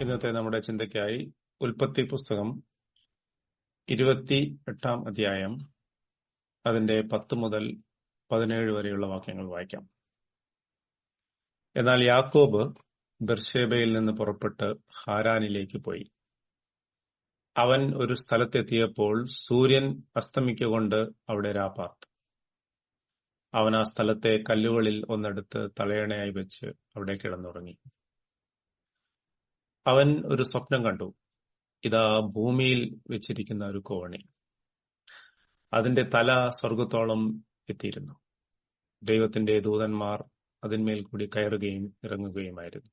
ഇന്നത്തെ നമ്മുടെ ചിന്തയ്ക്കായി ഉൽപ്പത്തി പുസ്തകം ഇരുപത്തി എട്ടാം അധ്യായം അതിന്റെ പത്ത് മുതൽ പതിനേഴ് വരെയുള്ള വാക്യങ്ങൾ വായിക്കാം. എന്നാൽ യാക്കോബ് ബെർഷേബയിൽ നിന്ന് പുറപ്പെട്ട് ഹാരാനിലേക്ക് പോയി. അവൻ ഒരു സ്ഥലത്തെത്തിയപ്പോൾ സൂര്യൻ അസ്തമിക്കൊണ്ട് അവിടെ രാപ്പാർത്തു അവൻ ആ സ്ഥലത്തെ കല്ലുകളിൽ ഒന്നെടുത്ത് തലയണയായി വെച്ച് അവിടെ കിടന്നുറങ്ങി. അവൻ ഒരു സ്വപ്നം കണ്ടു. ഇതാ ഭൂമിയിൽ വെച്ചിരിക്കുന്ന ഒരു കോണി. അതിന്റെ തല സ്വർഗത്തോളം എത്തിയിരുന്നു. ദൈവത്തിന്റെ ദൂതന്മാർ അതിന്മേൽ കൂടി കയറുകയും ഇറങ്ങുകയുമായിരുന്നു.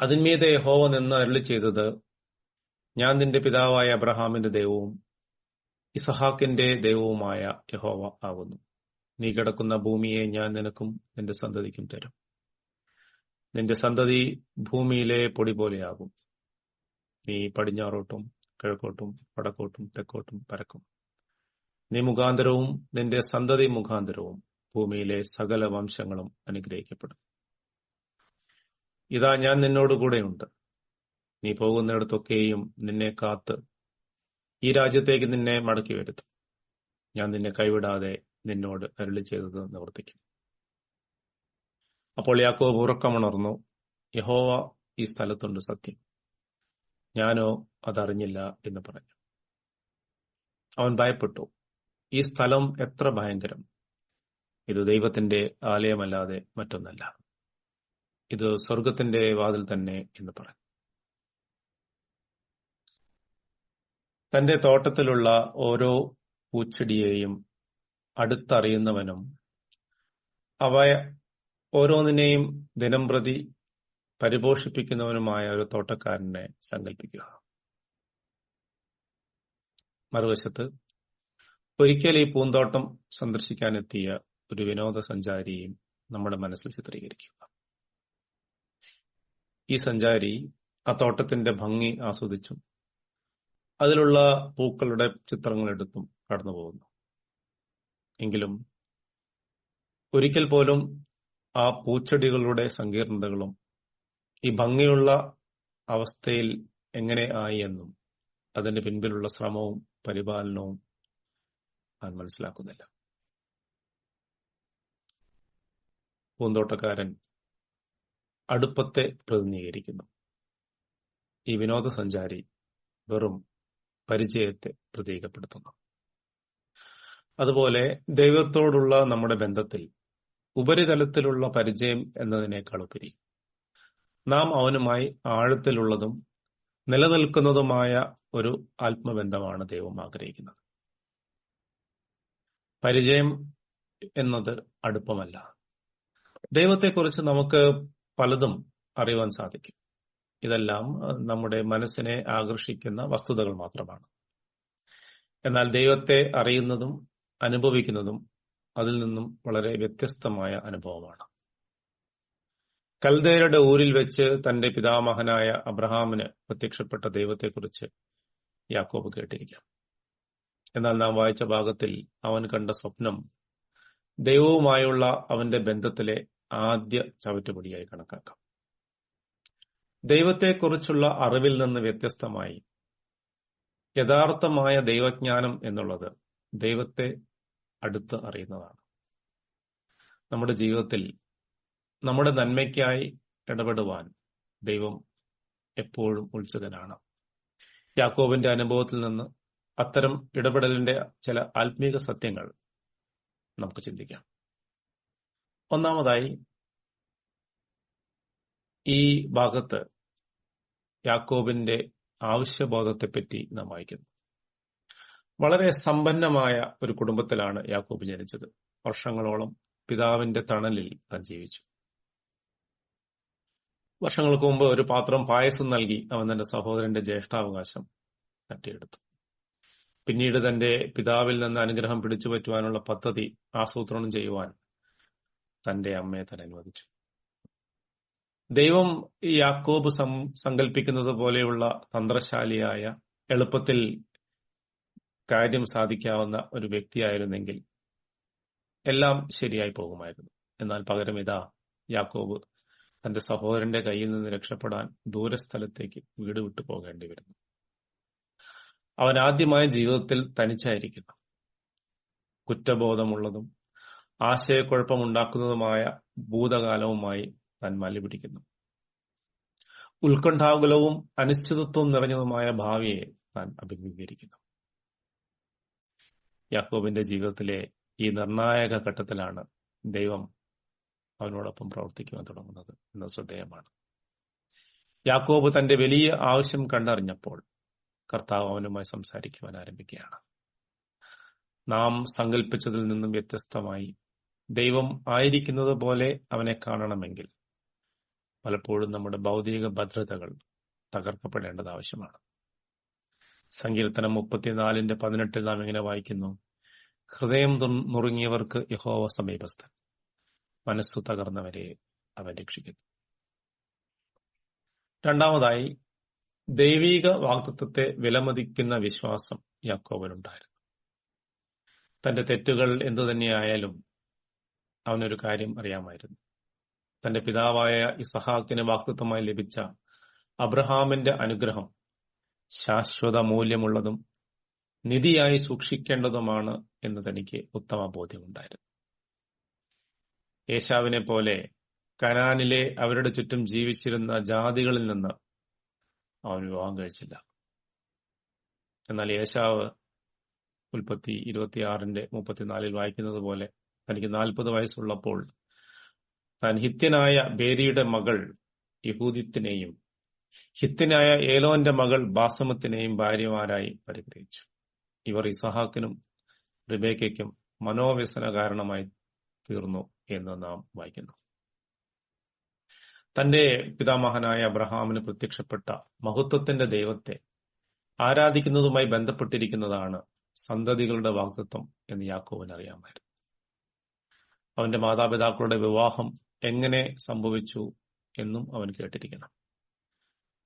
അതിന്മീതെ യഹോവ നിന്ന് അരുളി ചെയ്തത് ഞാൻ നിന്റെ പിതാവായ അബ്രഹാമിന്റെ ദൈവവും ഇസഹാക്കിന്റെ ദൈവവുമായ യഹോവ ആകുന്നു. നീ കിടക്കുന്ന ഭൂമിയെ ഞാൻ നിനക്കും നിന്റെ സന്തതിക്കും തരും. നിന്റെ സന്തതി ഭൂമിയിലെ പൊടി പോലെയാകും. നീ പടിഞ്ഞാറോട്ടും കിഴക്കോട്ടും വടക്കോട്ടും തെക്കോട്ടും പരക്കും. നീ മുഖാന്തരവും നിന്റെ സന്തതി മുഖാന്തരവും ഭൂമിയിലെ സകല വംശങ്ങളും അനുഗ്രഹിക്കപ്പെടും. ഇതാ ഞാൻ നിന്നോടുകൂടെയുണ്ട് നീ പോകുന്നിടത്തൊക്കെയും നിന്നെ കാത്ത് ഈ രാജ്യത്തേക്ക് നിന്നെ മടക്കി വരുത്തും. ഞാൻ നിന്നെ കൈവിടാതെ നിന്നോട് അരുളി ചെയ്തത് നിവർത്തിക്കും. അപ്പോൾ യാക്കോബ് ഉറക്കമുണർന്നു യഹോവ ഈ സ്ഥലത്തുണ്ട് സത്യം. ഞാനോ അതറിഞ്ഞില്ല എന്ന് പറഞ്ഞു. അവൻ ഭയപ്പെട്ടു ഈ സ്ഥലം എത്ര ഭയങ്കരം. ഇത് ദൈവത്തിന്റെ ആലയമല്ലാതെ മറ്റൊന്നല്ല. ഇത് സ്വർഗത്തിന്റെ വാതിൽ തന്നെ എന്ന് പറഞ്ഞു. തന്റെ തോട്ടത്തിലുള്ള ഓരോ പൂച്ചെടിയെയും അടുത്തറിയുന്നവനും അവ ഓരോന്നിനെയും ദിനംപ്രതി പരിപോഷിപ്പിക്കുന്നവനുമായ ഒരു തോട്ടക്കാരനെ സങ്കല്പിക്കുക മറുവശത്ത് ഒരിക്കൽ ഈ പൂന്തോട്ടം സന്ദർശിക്കാനെത്തിയ ഒരു വിനോദസഞ്ചാരിയെയും നമ്മുടെ മനസ്സിൽ ചിത്രീകരിക്കുക. ഈ സഞ്ചാരി ആ തോട്ടത്തിന്റെ ഭംഗി ആസ്വദിച്ചും അതിലുള്ള പൂക്കളുടെ ചിത്രങ്ങൾ എടുത്തും കടന്നു പോകുന്നു എങ്കിലും ഒരിക്കൽ പോലും ആ പൂച്ചെടികളുടെ സങ്കീർണതകളും ഈ ഭംഗിയുള്ള അവസ്ഥയിൽ എങ്ങനെ ആയി എന്നും അതിന്റെ പിൻപിലുള്ള ശ്രമവും പരിപാലനവും അവൻ മനസ്സിലാക്കുന്നില്ല. പൂന്തോട്ടക്കാരൻ അടുപ്പത്തെ പ്രതിനിധീകരിക്കുന്നു. ഈ വിനോദസഞ്ചാരി വെറും പരിചയത്തെ പ്രതീകപ്പെടുത്തുന്നു. അതുപോലെ ദൈവത്തോടുള്ള നമ്മുടെ ബന്ധത്തിൽ ഉപരിതലത്തിലുള്ള പരിചയം എന്നതിനേക്കാൾ ഉപരി നാം അവനുമായി ആഴത്തിലുള്ളതും നിലനിൽക്കുന്നതുമായ ഒരു ആത്മബന്ധമാണ് ദൈവം ആഗ്രഹിക്കുന്നത്. പരിചയം എന്നത് അടുപ്പമല്ല. ദൈവത്തെക്കുറിച്ച് നമുക്ക് പലതും അറിയുവാൻ സാധിക്കും. ഇതെല്ലാം നമ്മുടെ മനസ്സിനെ ആകർഷിക്കുന്ന വസ്തുതകൾ മാത്രമാണ്. എന്നാൽ ദൈവത്തെ അറിയുന്നതും അനുഭവിക്കുന്നതും അതിൽ നിന്നും വളരെ വ്യത്യസ്തമായ അനുഭവമാണ്. കൽദേരയുടെ ഊരിൽ വെച്ച് തന്റെ പിതാമഹനായ അബ്രഹാമിന് പ്രത്യക്ഷപ്പെട്ട ദൈവത്തെക്കുറിച്ച് യാക്കോബ് കേട്ടിരിക്കാം. എന്നാൽ നാം വായിച്ച ഭാഗത്തിൽ അവൻ കണ്ട സ്വപ്നം ദൈവവുമായുള്ള അവന്റെ ബന്ധത്തിലെ ആദ്യ ചവിറ്റുപടിയായി കണക്കാക്കാം. ദൈവത്തെക്കുറിച്ചുള്ള അറിവിൽ നിന്ന് വ്യത്യസ്തമായി യഥാർത്ഥമായ ദൈവജ്ഞാനം എന്നുള്ളത് ദൈവത്തെ അടുത്ത് അറിയുന്നതാണ്. നമ്മുടെ ജീവിതത്തിൽ നമ്മുടെ നന്മയ്ക്കായി ഇടപെടുവാൻ ദൈവം എപ്പോഴും ഉത്സുകനാണ്. യാക്കോബിന്റെ അനുഭവത്തിൽ നിന്ന് അത്തരം ഇടപെടലിന്റെ ചില ആത്മീക സത്യങ്ങൾ നമുക്ക് ചിന്തിക്കാം. ഒന്നാമതായി ഈ ഭാഗത്ത് യാക്കോബിന്റെ ആവശ്യബോധത്തെപ്പറ്റി നാം വായിക്കുന്നു. വളരെ സമ്പന്നമായ ഒരു കുടുംബത്തിലാണ് യാക്കോബ് ജനിച്ചത്. വർഷങ്ങളോളം പിതാവിന്റെ തണലിൽ താൻ ജീവിച്ചു. വർഷങ്ങൾക്ക് മുമ്പ് ഒരു പാത്രം പായസം നൽകി അവൻ തന്റെ സഹോദരന്റെ ജ്യേഷ്ഠാവകാശം തട്ടിയെടുത്തു. പിന്നീട് തന്റെ പിതാവിൽ നിന്ന് അനുഗ്രഹം പിടിച്ചു പറ്റുവാനുള്ള പദ്ധതി ആസൂത്രണം ചെയ്യുവാൻ തന്റെ അമ്മയെ തന്നെ അനുവദിച്ചു. ദൈവം യാക്കോബ് സങ്കല്പിക്കുന്നത് പോലെയുള്ള തന്ത്രശാലിയായ എളുപ്പത്തിൽ കാര്യം സാധിക്കാവുന്ന ഒരു വ്യക്തിയായിരുന്നെങ്കിൽ എല്ലാം ശരിയായി പോകുമായിരുന്നു. എന്നാൽ പകരം ഇതാ യാക്കോബ് തന്റെ സഹോദരന്റെ കയ്യിൽ നിന്ന് രക്ഷപ്പെടാൻ ദൂരസ്ഥലത്തേക്ക് വീട് വിട്ടു പോകേണ്ടി വരുന്നു. അവൻ ആദ്യമായി ജീവിതത്തിൽ തനിച്ചായിരിക്കുന്നു. കുറ്റബോധമുള്ളതും ആശയക്കുഴപ്പമുണ്ടാക്കുന്നതുമായ ഭൂതകാലവുമായി താൻ മല്ലി പിടിക്കുന്നു ഉത്കണ്ഠാകുലവും അനിശ്ചിതത്വം നിറഞ്ഞതുമായ ഭാവിയെ താൻ അഭിമുഖീകരിക്കുന്നു. യാക്കോബിന്റെ ജീവിതത്തിലെ ഈ നിർണായക ഘട്ടത്തിലാണ് ദൈവം അവനോടൊപ്പം പ്രവർത്തിക്കുവാൻ തുടങ്ങുന്നത് എന്ന ശ്രദ്ധേയമാണ്. യാക്കോബ് തന്റെ വലിയ ആവശ്യം കണ്ടറിഞ്ഞപ്പോൾ കർത്താവ് അവനുമായി സംസാരിക്കുവാൻ ആരംഭിക്കുകയാണ്. നാം സങ്കല്പിച്ചതിൽ നിന്നും വ്യത്യസ്തമായി ദൈവം ആയിരിക്കുന്നത് പോലെ അവനെ കാണണമെങ്കിൽ പലപ്പോഴും നമ്മുടെ ഭൗതിക ഭദ്രതകൾ തകർക്കപ്പെടേണ്ടത് ആവശ്യമാണ്. സങ്കീർത്തനം മുപ്പത്തിനാലിന്റെ പതിനെട്ടിൽ നാം ഇങ്ങനെ വായിക്കുന്നു. ഹൃദയം നുറുങ്ങിയവർക്ക് യഹോവ സമീപസ്ഥൻ. മനസ്സു തകർന്നവരെ അവൻ രക്ഷിക്കുന്നു. രണ്ടാമതായി ദൈവീക വാക്തത്വത്തെ വിലമതിക്കുന്ന വിശ്വാസം യാക്കോബനുണ്ടായിരുന്നു. തന്റെ തെറ്റുകൾ എന്തു തന്നെയായാലും അവനൊരു കാര്യം അറിയാമായിരുന്നു. തന്റെ പിതാവായ ഇസഹാക്കിന് വാക്തത്വമായി ലഭിച്ച അബ്രഹാമിന്റെ അനുഗ്രഹം ശാശ്വത മൂല്യമുള്ളതും നിധിയായി സൂക്ഷിക്കേണ്ടതുമാണ് എന്ന് തനിക്ക് ഉത്തമ ബോധ്യമുണ്ടായിരുന്നു. യേശാവിനെ പോലെ കനാനിലെ അവരുടെ ചുറ്റും ജീവിച്ചിരുന്ന ജാതികളിൽ നിന്ന് അവൻ വിവാഹം കഴിച്ചില്ല. എന്നാൽ യേശാവ് ഉൽപ്പത്തി ഇരുപത്തിയാറിന്റെ മുപ്പത്തിനാലിൽ വായിക്കുന്നത് പോലെ തനിക്ക് നാൽപ്പത് വയസ്സുള്ളപ്പോൾ താൻ ഹിത്യനായ ബേരിയുടെ മകൾ യഹൂദിത്തിനെയും ഹിത്യനായ ഏലോന്റെ മകൾ ബാസമത്തിനെയും ഭാര്യമാരായി പരിഗ്രഹിച്ചു. ഇവർ ഇസഹാക്കിനും റിബേക്കയ്ക്കും മനോവ്യസന കാരണമായി തീർന്നു എന്ന് നാം വായിക്കുന്നു. തന്റെ പിതാമഹനായ അബ്രഹാമിന് പ്രത്യക്ഷപ്പെട്ട മഹത്വത്തിന്റെ ദൈവത്തെ ആരാധിക്കുന്നതുമായി ബന്ധപ്പെട്ടിരിക്കുന്നതാണ് സന്തതികളുടെ വാക്തത്വം എന്ന് യാക്കോവിന് അറിയാമായിരുന്നു. അവന്റെ മാതാപിതാക്കളുടെ വിവാഹം എങ്ങനെ സംഭവിച്ചു എന്നും അവൻ കേട്ടിരിക്കണം.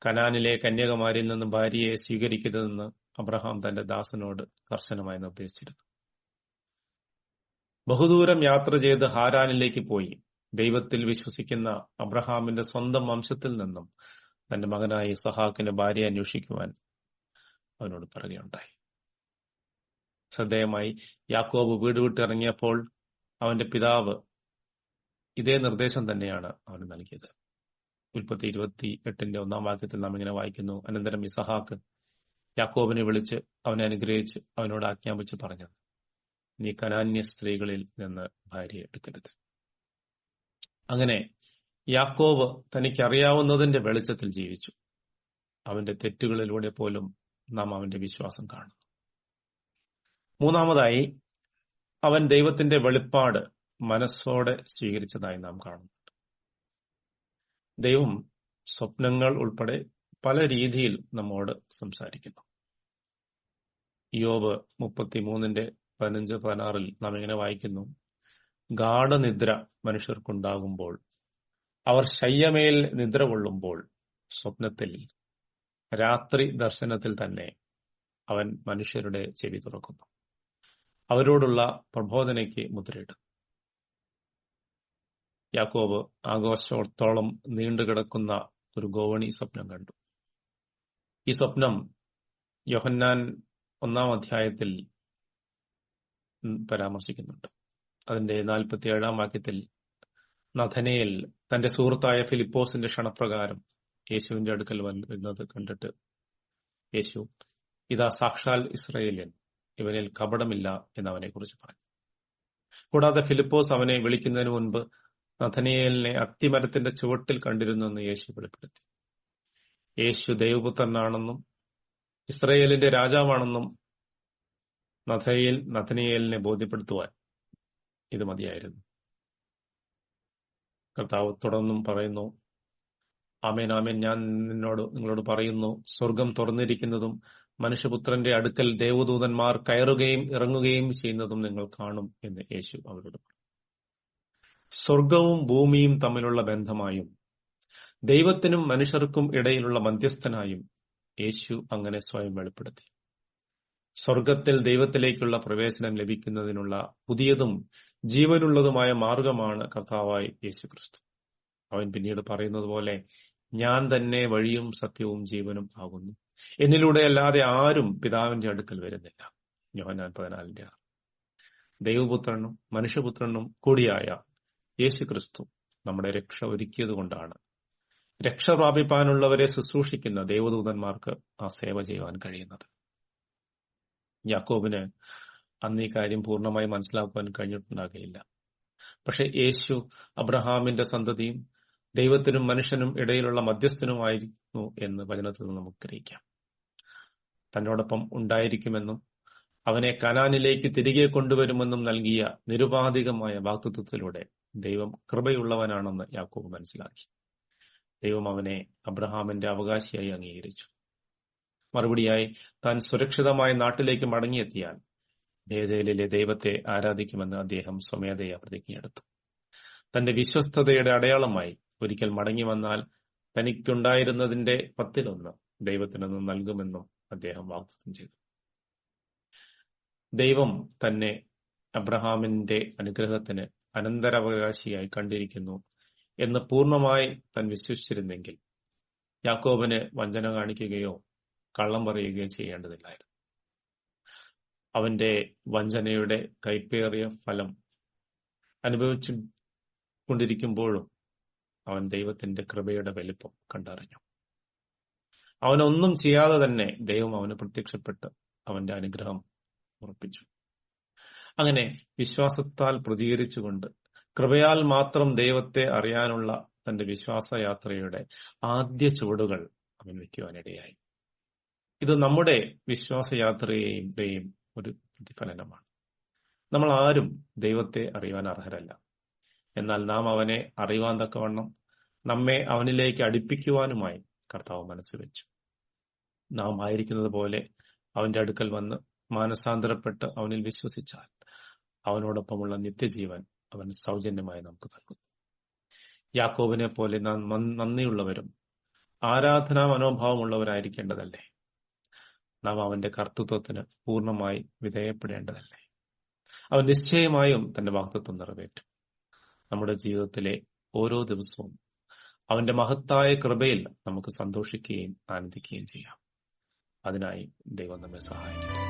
കനാനിലെ കന്യകമാരിൽ നിന്ന് ഭാര്യയെ സ്വീകരിക്കരുതെന്ന് അബ്രഹാം തന്റെ ദാസനോട് കർശനമായി നിർദ്ദേശിച്ചിരുന്നു. ബഹുദൂരം യാത്ര ചെയ്ത് ഹാരാനിലേക്ക് പോയി. ദൈവത്തിൽ വിശ്വസിക്കുന്ന അബ്രഹാമിന്റെ സ്വന്തം വംശത്തിൽ നിന്നും തന്റെ മകനായ സഹാക്കിന്റെ ഭാര്യ അന്വേഷിക്കുവാൻ അവനോട് പറയുകയുണ്ടായി. ശ്രദ്ധേയമായി യാക്കോബ് വീട് വിട്ടിറങ്ങിയപ്പോൾ അവന്റെ പിതാവ് ഇതേ നിർദ്ദേശം തന്നെയാണ് അവന് നൽകിയത്. ഉൽപ്പത്തി ഇരുപത്തി എട്ടിന്റെ ഒന്നാം വാക്യത്തിൽ നാം ഇങ്ങനെ വായിക്കുന്നു. അനന്തരം ഇസഹാക്ക് യാക്കോബിനെ വിളിച്ച് അവനെ അനുഗ്രഹിച്ച് അവനോട് ആജ്ഞാപിച്ച് പറഞ്ഞത് നീ കനാന്യ സ്ത്രീകളിൽ നിന്ന് ഭാര്യ എടുക്കരുത്. അങ്ങനെ യാക്കോബ് തനിക്കറിയാവുന്നതിന്റെ വെളിച്ചത്തിൽ ജീവിച്ചു. അവന്റെ തെറ്റുകളിലൂടെ പോലും നാം അവന്റെ വിശ്വാസം കാണുന്നു. മൂന്നാമതായി അവൻ ദൈവത്തിന്റെ വെളിപ്പാട് മനസ്സോടെ സ്വീകരിച്ചതായി നാം കാണുന്നുണ്ട് ദൈവം സ്വപ്നങ്ങൾ ഉൾപ്പെടെ പല രീതിയിൽ നമ്മോട് സംസാരിക്കുന്നു. യോബ് മുപ്പത്തിമൂന്നിന്റെ പതിനഞ്ച് പതിനാറിൽ നാം ഇങ്ങനെ വായിക്കുന്നു. ഗാഠനിദ്ര മനുഷ്യർക്കുണ്ടാകുമ്പോൾ അവർ ശയ്യമേൽ നിദ്ര കൊള്ളുമ്പോൾ സ്വപ്നത്തിൽ രാത്രി ദർശനത്തിൽ തന്നെ അവൻ മനുഷ്യരുടെ ചെവി തുറക്കുന്നു. അവരോടുള്ള പ്രബോധനയ്ക്ക് മുദ്രയിടും യാക്കോബ് ആഘോഷത്തോളം നീണ്ടുകിടക്കുന്ന ഒരു ഗോവണി സ്വപ്നം കണ്ടു. ഈ സ്വപ്നം യോഹന്നാൻ ഒന്നാം അധ്യായത്തിൽ പരാമർശിക്കുന്നുണ്ട്. അതിന്റെ നാൽപ്പത്തി ഏഴാം വാക്യത്തിൽ നഥനയിൽ തന്റെ സുഹൃത്തായ ഫിലിപ്പോസിന്റെ ക്ഷണപ്രകാരം യേശുവിന്റെ അടുക്കൽ വരുന്നത് കണ്ടിട്ട് യേശു ഇതാ സാക്ഷാൽ ഇസ്രയേലിയൻ ഇവനിൽ കപടമില്ല എന്ന് അവനെ കുറിച്ച് പറഞ്ഞു. കൂടാതെ ഫിലിപ്പോസ് അവനെ വിളിക്കുന്നതിന് മുൻപ് നഥനിയേലിനെ അത്തിമരത്തിന്റെ ചുവട്ടിൽ കണ്ടിരുന്നെന്ന് യേശു വെളിപ്പെടുത്തി. യേശു ദൈവപുത്രനാണെന്നും ഇസ്രയേലിന്റെ രാജാവാണെന്നും നഥയിൽ നഥനിയേലിനെ ബോധ്യപ്പെടുത്തുവാൻ ഇത് മതിയായിരുന്നു. കർത്താവ് തുടർന്നും പറയുന്നു ആമേൻ ആമേൻ. ഞാൻ നിന്നോട് നിങ്ങളോട് പറയുന്നു സ്വർഗം തുറന്നിരിക്കുന്നതും മനുഷ്യപുത്രന്റെ അടുക്കൽ ദേവദൂതന്മാർ കയറുകയും ഇറങ്ങുകയും ചെയ്യുന്നതും നിങ്ങൾ കാണും എന്ന് യേശു അവരോട് പറഞ്ഞു. സ്വർഗവും ഭൂമിയും തമ്മിലുള്ള ബന്ധമായും ദൈവത്തിനും മനുഷ്യർക്കും ഇടയിലുള്ള മധ്യസ്ഥനായും യേശു അങ്ങനെ സ്വയം വെളിപ്പെടുത്തി. സ്വർഗത്തിൽ ദൈവത്തിലേക്കുള്ള പ്രവേശനം ലഭിക്കുന്നതിനുള്ള പുതിയതും ജീവനുള്ളതുമായ മാർഗമാണ് കർത്താവായി യേശു ക്രിസ്തു അവൻ പിന്നീട് പറയുന്നത് പോലെ ഞാൻ തന്നെ വഴിയും സത്യവും ജീവനും ആകുന്നു. എന്നിലൂടെ അല്ലാതെ ആരും പിതാവിന്റെ അടുക്കൽ വരുന്നില്ല. യോഹനാൻ പതിനാലിന്റെ ആറ്. ദൈവപുത്രനും മനുഷ്യപുത്രനും കൂടിയായ യേശു ക്രിസ്തു നമ്മുടെ രക്ഷ ഒരുക്കിയത് കൊണ്ടാണ് രക്ഷ പ്രാപിപ്പാനുള്ളവരെ ശുശ്രൂഷിക്കുന്ന ദേവദൂതന്മാർക്ക് ആ സേവ ചെയ്യുവാൻ കഴിയുന്നത്. യാക്കോബിന് അന്ന് ഈ കാര്യം പൂർണമായി മനസ്സിലാക്കുവാൻ കഴിഞ്ഞിട്ടുണ്ടാകുകയില്ല പക്ഷെ യേശു അബ്രഹാമിന്റെ സന്തതിയും ദൈവത്തിനും മനുഷ്യനും ഇടയിലുള്ള മധ്യസ്ഥനുമായിരുന്നു എന്ന് വചനത്തിൽ നിന്ന് നമുക്ക് ഗ്രഹിക്കാം. തന്നോടൊപ്പം ഉണ്ടായിരിക്കുമെന്നും അവനെ കനാനിലേക്ക് തിരികെ കൊണ്ടുവരുമെന്നും നൽകിയ നിരുപാധികമായ വാക്തത്വത്തിലൂടെ ദൈവം കൃപയുള്ളവനാണെന്ന് യാക്കോബ് മനസ്സിലാക്കി. ദൈവം അവനെ അബ്രഹാമിന്റെ അവകാശിയായി അംഗീകരിച്ചു. മറുപടിയായി താൻ സുരക്ഷിതമായ നാട്ടിലേക്ക് മടങ്ങിയെത്തിയാൽ ഭേദയിലെ ദൈവത്തെ ആരാധിക്കുമെന്ന് അദ്ദേഹം സ്വമേധയാ പ്രതിജ്ഞയെടുത്തു. തന്റെ വിശ്വസ്തതയുടെ അടയാളമായി ഒരിക്കൽ മടങ്ങി വന്നാൽ തനിക്കുണ്ടായിരുന്നതിന്റെ പത്തിലൊന്ന് ദൈവത്തിനൊന്ന് നൽകുമെന്നും അദ്ദേഹം വാഗ്ദത്തം ചെയ്തു. ദൈവം തന്നെ അബ്രഹാമിന്റെ അനുഗ്രഹത്തിന് അനന്തരാവകാശിയായി കണ്ടിരിക്കുന്നു എന്ന് പൂർണമായി താൻ വിശ്വസിച്ചിരുന്നെങ്കിൽ യാക്കോബിന് വഞ്ചന കാണിക്കുകയോ കള്ളം പറയുകയോ ചെയ്യേണ്ടതില്ലായിരുന്നു. അവന്റെ വഞ്ചനയുടെ കൈപ്പേറിയ ഫലം അനുഭവിച്ചു കൊണ്ടിരിക്കുമ്പോഴും അവൻ ദൈവത്തിന്റെ കൃപയുടെ വലിപ്പം കണ്ടറിഞ്ഞു. അവനൊന്നും ചെയ്യാതെ തന്നെ ദൈവം അവന് പ്രത്യക്ഷപ്പെട്ട് അവന്റെ അനുഗ്രഹം ഉറപ്പിച്ചു. അങ്ങനെ വിശ്വാസത്താൽ പ്രതികരിച്ചുകൊണ്ട് കൃപയാൽ മാത്രം ദൈവത്തെ അറിയാനുള്ള തന്റെ വിശ്വാസയാത്രയുടെ ആദ്യ ചുവടുകൾ അവൻ വയ്ക്കുവാനിടയായി. ഇത് നമ്മുടെ വിശ്വാസയാത്രയെയും ഒരു പ്രതിഫലനമാണ്. നമ്മൾ ആരും ദൈവത്തെ അറിയുവാൻ അർഹരല്ല. എന്നാൽ നാം അവനെ അറിയുവാൻ തക്കവണ്ണം നമ്മെ അവനിലേക്ക് അടുപ്പിക്കുവാനുമായി കർത്താവ് മനസ്സ് വെച്ചു. നാം ആയിരിക്കുന്നത് പോലെ അവന്റെ അടുക്കൽ വന്ന് മാനസാന്തരപ്പെട്ട് അവനിൽ വിശ്വസിച്ചാൽ അവനോടൊപ്പമുള്ള നിത്യജീവൻ അവൻ സൗജന്യമായി നമുക്ക് നൽകുന്നു. യാക്കോബിനെ പോലെ നന്ദിയുള്ളവരും ആരാധനാ മനോഭാവമുള്ളവരായിരിക്കേണ്ടതല്ലേ? നാം അവന്റെ കർത്തൃത്വത്തിന് പൂർണമായി വിധേയപ്പെടേണ്ടതല്ലേ? അവൻ നിശ്ചയമായും തന്റെ വാക്തത്വം നിറവേറ്റും. നമ്മുടെ ജീവിതത്തിലെ ഓരോ ദിവസവും അവന്റെ മഹത്തായ കൃപയിൽ നമുക്ക് സന്തോഷിക്കുകയും ആനന്ദിക്കുകയും ചെയ്യാം. അതിനായി ദൈവം നമ്മെ സഹായിക്കട്ടെ.